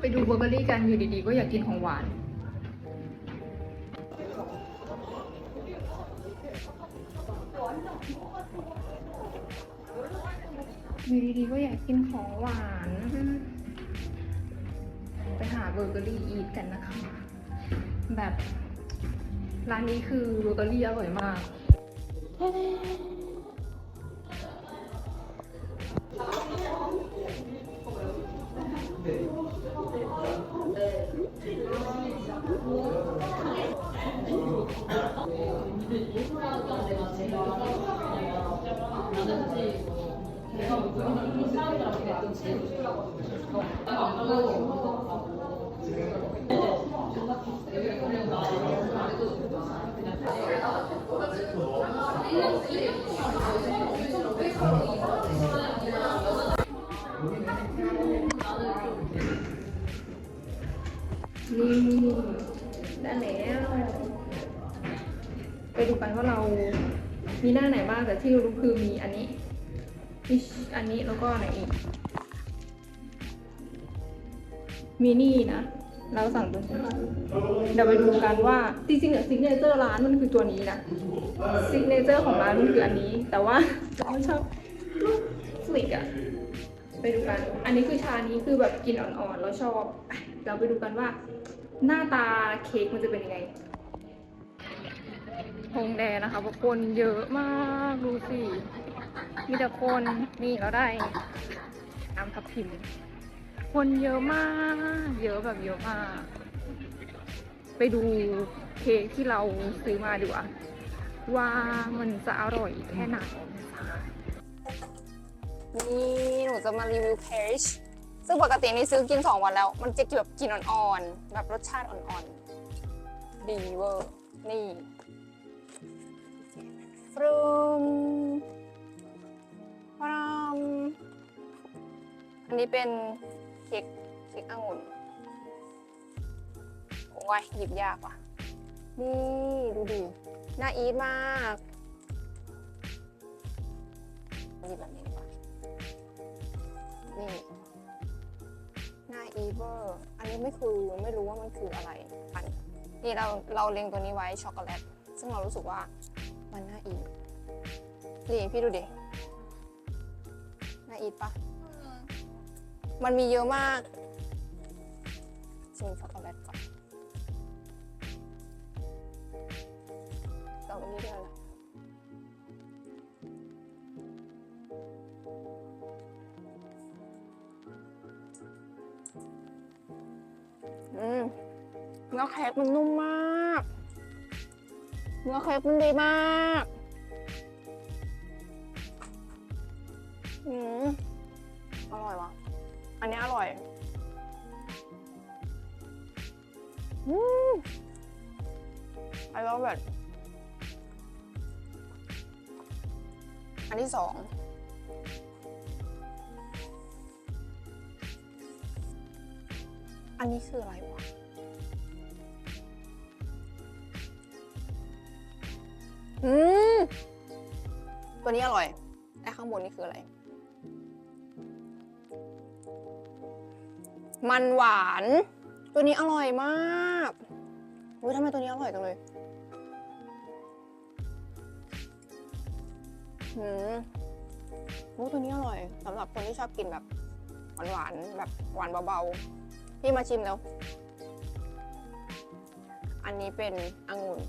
ไปดูเบเกอรี่กันอยู่ดีๆ ก็อยากกินของหวาน อยู่ดีๆ ก็อยากกินของหวาน ไปหาเบเกอรี่อีทกันนะคะ แบบร้านนี้คือเบเกอรี่อร่อยมาก นี่ ได้แล้ว ไปดูกันว่าเรามีหน้าไหนบ้างแต่ที่รู้คือมีอันนี้มีอันนี้แล้วก็ไหนอีก มีนี่นะ เราสั่งตัวนี้เดี๋ยวไปดูกันว่าจริงๆอะซิกเนเจอร์ร้านมันคือตัวนี้นะซิกเนเจอร์ของร้านมันคืออันนี้ แต่ว่าเราไม่ชอบสลิกอะไปดูกัน อันนี้คือชานี้คือแบบกินอ่อนๆ เราชอบ เราไปดูกันว่า หน้าตาเค้กมันจะเป็นยังไงฮงแดนะคะเพราะคนเยอะมากดูสิ มีแต่คนนี่เราได้น้ำทับทิมคนเยอะมาก เยอะแบบเยอะมาก ไปดูเค้กที่เราซื้อมาดีกว่า ว่ามันจะอร่อยแค่ไหนนะคะนี่หนูจะมารีวิวเพช ซึ่งปกตินี่ซื้อกิน 2 วันแล้ว มันจะแบบกินอ่อนๆ แบบรสชาติอ่อนๆ ดีเวอร์ นี่ฟรุมฟรมอันนี้เป็นเค้กเค้กองุ่น โอ้ย หยิบยากว่ะ นี่ ดูดิ น่าอีทมากหยิบแบบนี้ดีกว่านี่ ไม่คือไม่รู้ว่ามันคืออะไรอันนี่เราเราเล็งตัวนี้ไว้ช็อกโกแลตซึ่งเรารู้สึกว่ามันน่าอีทนี่พี่ดูดิน่าอีทปะมันมีเยอะมากชิมช็อกโกแลตก่อนสตรอเบอรี่ด้วยนะ อืมเนื้อเค้กมันนุ่มมาก เนื้อเค้กมันดีมากอืมอร่อยว่ะ อันนี้อร่อย อืม I love it อันที่สอง อันนี้คืออะไรวะ อืม ตัวนี้อร่อยไอ้ข้างบนนี่คืออะไร มันหวาน ตัวนี้อร่อยมากอุ้ยทำไมตัวนี้อร่อยจังเลยหืมอุ้ยตัวนี้อร่อยสำหรับคนที่ชอบกินแบบหวานๆแบบหวานเบาๆ พี่มาชิมแล้ว อันนี้เป็นองุ่น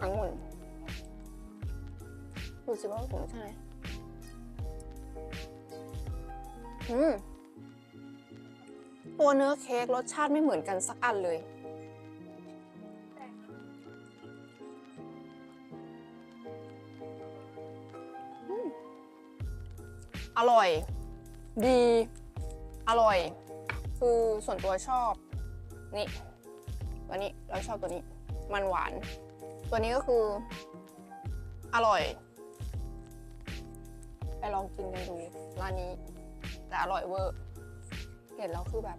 องุ่นดูสิว่าผมใช่ไหมอืมตัวเนื้อเค้กรสชาติไม่เหมือนกันสักอันเลยอืมอร่อย ดี อร่อย คือส่วนตัวชอบ นี่ตัวนี้เราชอบตัวนี้ มันหวาน ตัวนี้ก็คือ อร่อย ไปลองกินกันดูร้านนี้แต่อร่อยเวอร์เห็นแล้วคือแบบ